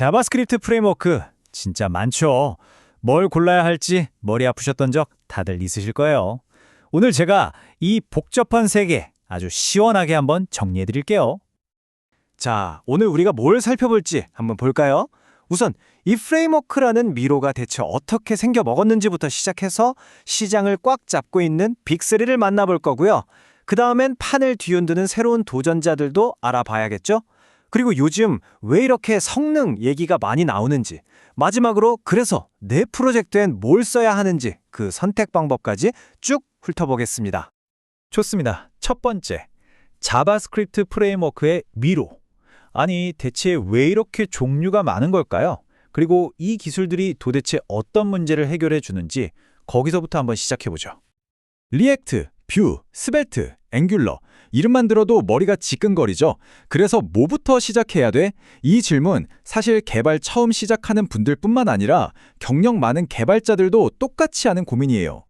자바스크립트 프레임워크 진짜 많죠. 뭘 골라야 할지 머리 아프셨던 적 다들 있으실 거예요. 오늘 제가 이 복잡한 세계 아주 시원하게 한번 정리해 드릴게요. 자, 오늘 우리가 뭘 살펴볼지 한번 볼까요? 우선 이 프레임워크라는 미로가 대체 어떻게 생겨 먹었는지부터 시작해서 시장을 꽉 잡고 있는 빅3를 만나볼 거고요. 그 다음엔 판을 뒤흔드는 새로운 도전자들도 알아봐야겠죠? 그리고 요즘 왜 이렇게 성능 얘기가 많이 나오는지, 마지막으로 그래서 내 프로젝트엔 뭘 써야 하는지 그 선택 방법까지 쭉 훑어보겠습니다. 좋습니다. 첫 번째, 자바스크립트 프레임워크의 미로. 아니, 대체 왜 이렇게 종류가 많은 걸까요? 그리고 이 기술들이 도대체 어떤 문제를 해결해 주는지 거기서부터 한번 시작해 보죠. 리액트, 뷰, 스벨트, 앵귤러 이름만 들어도 머리가 지끈거리죠. 그래서 뭐부터 시작해야 돼? 이 질문 사실 개발 처음 시작하는 분들뿐만 아니라 경력 많은 개발자들도 똑같이 하는 고민이에요.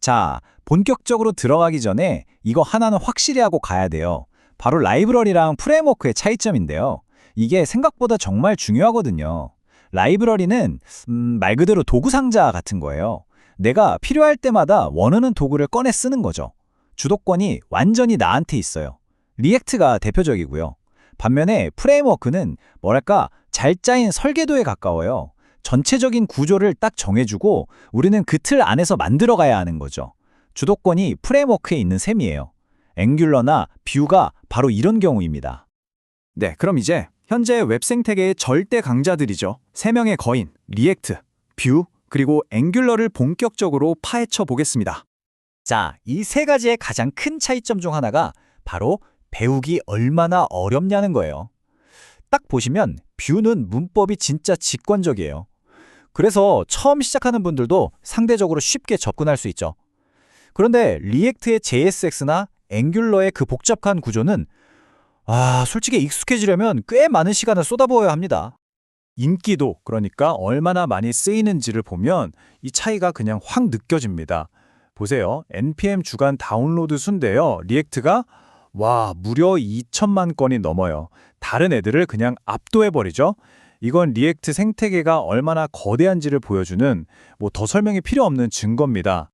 자, 본격적으로 들어가기 전에 이거 하나는 확실히 하고 가야 돼요. 바로 라이브러리랑 프레임워크의 차이점인데요. 이게 생각보다 정말 중요하거든요. 라이브러리는 음, 말 그대로 도구 상자 같은 거예요. 내가 필요할 때마다 원하는 도구를 꺼내 쓰는 거죠. 주도권이 완전히 나한테 있어요. 리액트가 대표적이고요. 반면에 프레임워크는 뭐랄까 잘 짜인 설계도에 가까워요. 전체적인 구조를 딱 정해주고 우리는 그 틀 안에서 만들어가야 하는 거죠. 주도권이 프레임워크에 있는 셈이에요. 앵귤러나 뷰가 바로 이런 경우입니다. 네, 그럼 이제 현재 웹 생태계의 절대 강자들이죠. 세 명의 거인, 리액트, 뷰, 그리고 앵귤러를 본격적으로 파헤쳐 보겠습니다. 자, 이 세 가지의 가장 큰 차이점 중 하나가 바로 배우기 얼마나 어렵냐는 거예요. 딱 보시면 뷰는 문법이 진짜 직관적이에요. 그래서 처음 시작하는 분들도 상대적으로 쉽게 접근할 수 있죠. 그런데 리액트의 JSX나 앵귤러의 그 복잡한 구조는 아, 솔직히 익숙해지려면 꽤 많은 시간을 쏟아부어야 합니다. 인기도 그러니까 얼마나 많이 쓰이는지를 보면 이 차이가 그냥 확 느껴집니다. 보세요. npm 주간 다운로드 수인데요. 리액트가 와 무려 2천만 건이 넘어요. 다른 애들을 그냥 압도해버리죠. 이건 리액트 생태계가 얼마나 거대한지를 보여주는 뭐 더 설명이 필요 없는 증거입니다.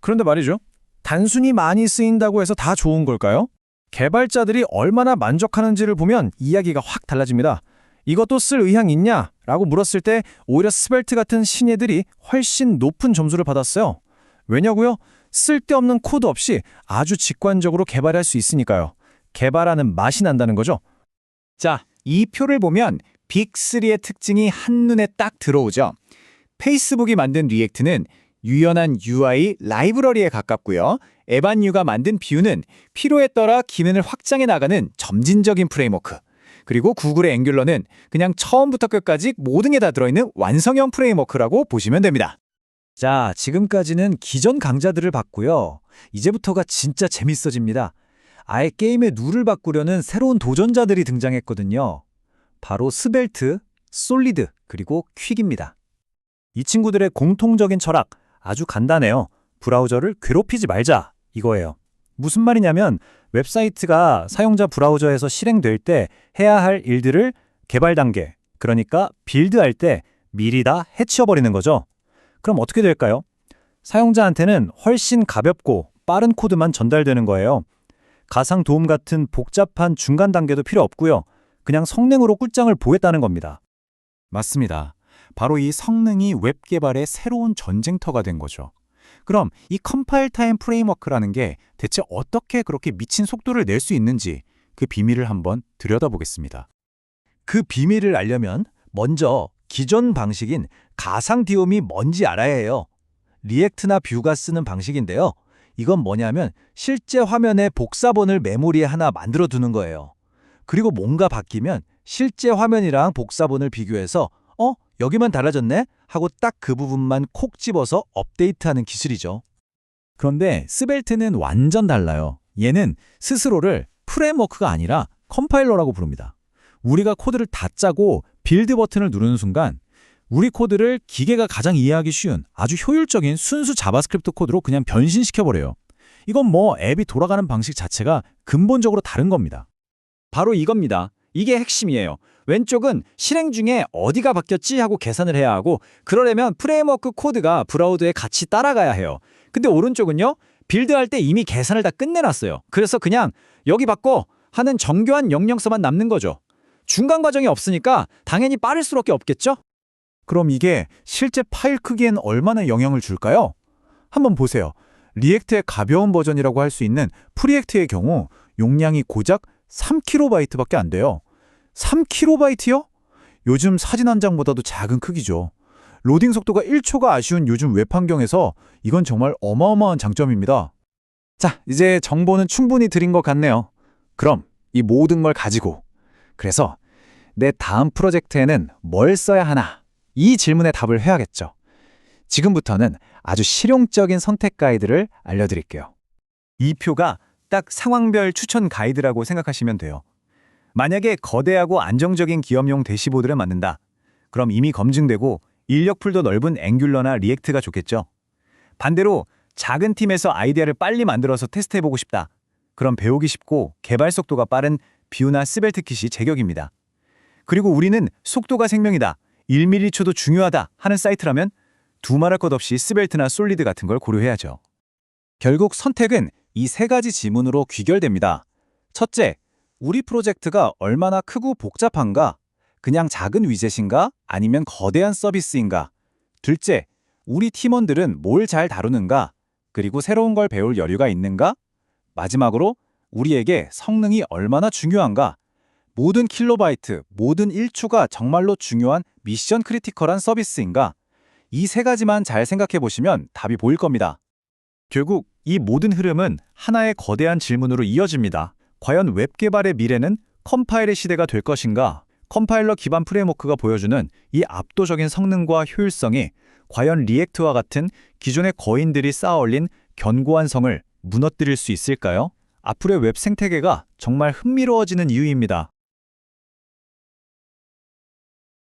그런데 말이죠. 단순히 많이 쓰인다고 해서 다 좋은 걸까요? 개발자들이 얼마나 만족하는지를 보면 이야기가 확 달라집니다. 이것도 쓸 의향 있냐? 라고 물었을 때 오히려 스벨트 같은 신예들이 훨씬 높은 점수를 받았어요. 왜냐고요? 쓸데없는 코드 없이 아주 직관적으로 개발할 수 있으니까요. 개발하는 맛이 난다는 거죠. 자, 이 표를 보면 빅3의 특징이 한눈에 딱 들어오죠. 페이스북이 만든 리액트는 유연한 UI 라이브러리에 가깝고요. 에반유가 만든 뷰는 필요에 따라 기능을 확장해 나가는 점진적인 프레임워크. 그리고 구글의 앵귤러는 그냥 처음부터 끝까지 모든 게 다 들어있는 완성형 프레임워크라고 보시면 됩니다. 자, 지금까지는 기존 강자들을 봤고요. 이제부터가 진짜 재밌어집니다. 아예 게임의 룰을 바꾸려는 새로운 도전자들이 등장했거든요. 바로 스벨트, 솔리드, 그리고 퀵입니다. 이 친구들의 공통적인 철학 아주 간단해요. 브라우저를 괴롭히지 말자 이거예요. 무슨 말이냐면 웹사이트가 사용자 브라우저에서 실행될 때 해야 할 일들을 개발 단계, 그러니까 빌드할 때 미리 다 해치워버리는 거죠. 그럼 어떻게 될까요? 사용자한테는 훨씬 가볍고 빠른 코드만 전달되는 거예요. 가상 도움 같은 복잡한 중간 단계도 필요 없고요. 그냥 성능으로 꿀장을 보겠다는 겁니다. 맞습니다. 바로 이 성능이 웹 개발의 새로운 전쟁터가 된 거죠. 그럼 이 컴파일 타임 프레임워크라는 게 대체 어떻게 그렇게 미친 속도를 낼 수 있는지 그 비밀을 한번 들여다보겠습니다. 그 비밀을 알려면 먼저 기존 방식인 가상 디옴이 뭔지 알아야 해요. 리액트나 뷰가 쓰는 방식인데요. 이건 뭐냐면 실제 화면에 복사본을 메모리에 하나 만들어 두는 거예요. 그리고 뭔가 바뀌면 실제 화면이랑 복사본을 비교해서 어? 여기만 달라졌네? 하고 딱 그 부분만 콕 집어서 업데이트하는 기술이죠. 그런데 스벨트는 완전 달라요. 얘는 스스로를 프레임워크가 아니라 컴파일러라고 부릅니다. 우리가 코드를 다 짜고 빌드 버튼을 누르는 순간 우리 코드를 기계가 가장 이해하기 쉬운 아주 효율적인 순수 자바스크립트 코드로 그냥 변신시켜버려요. 이건 뭐 앱이 돌아가는 방식 자체가 근본적으로 다른 겁니다. 바로 이겁니다. 이게 핵심이에요. 왼쪽은 실행 중에 어디가 바뀌었지 하고 계산을 해야 하고 그러려면 프레임워크 코드가 브라우드에 같이 따라가야 해요. 근데 오른쪽은요. 빌드할 때 이미 계산을 다 끝내놨어요. 그래서 그냥 여기 바꿔 하는 정교한 명령서만 남는 거죠. 중간 과정이 없으니까 당연히 빠를 수밖에 없겠죠? 그럼 이게 실제 파일 크기엔 얼마나 영향을 줄까요? 한번 보세요. 리액트의 가벼운 버전이라고 할 수 있는 프리액트의 경우 용량이 고작 3kB밖에 안 돼요. 3kB요? 요즘 사진 한 장보다도 작은 크기죠. 로딩 속도가 1초가 아쉬운 요즘 웹 환경에서 이건 정말 어마어마한 장점입니다. 자, 이제 정보는 충분히 드린 것 같네요. 그럼 이 모든 걸 가지고 그래서 내 다음 프로젝트에는 뭘 써야 하나? 이 질문에 답을 해야겠죠. 지금부터는 아주 실용적인 선택 가이드를 알려드릴게요. 이 표가 딱 상황별 추천 가이드라고 생각하시면 돼요. 만약에 거대하고 안정적인 기업용 대시보드를 만든다. 그럼 이미 검증되고 인력풀도 넓은 앵귤러나 리액트가 좋겠죠. 반대로 작은 팀에서 아이디어를 빨리 만들어서 테스트해보고 싶다. 그럼 배우기 쉽고 개발 속도가 빠른 뷰나 스벨트 킷이 제격입니다. 그리고 우리는 속도가 생명이다. 1mm초도 중요하다 하는 사이트라면 두말할 것 없이 스벨트나 솔리드 같은 걸 고려해야죠. 결국 선택은 이 세 가지 지문으로 귀결됩니다. 첫째, 우리 프로젝트가 얼마나 크고 복잡한가? 그냥 작은 위젯인가? 아니면 거대한 서비스인가? 둘째, 우리 팀원들은 뭘 잘 다루는가? 그리고 새로운 걸 배울 여유가 있는가? 마지막으로, 우리에게 성능이 얼마나 중요한가? 모든 킬로바이트, 모든 1초가 정말로 중요한 미션 크리티컬한 서비스인가? 이 세 가지만 잘 생각해 보시면 답이 보일 겁니다. 결국 이 모든 흐름은 하나의 거대한 질문으로 이어집니다. 과연 웹 개발의 미래는 컴파일의 시대가 될 것인가? 컴파일러 기반 프레임워크가 보여주는 이 압도적인 성능과 효율성이 과연 리액트와 같은 기존의 거인들이 쌓아올린 견고한 성을 무너뜨릴 수 있을까요? 앞으로의 웹 생태계가 정말 흥미로워지는 이유입니다.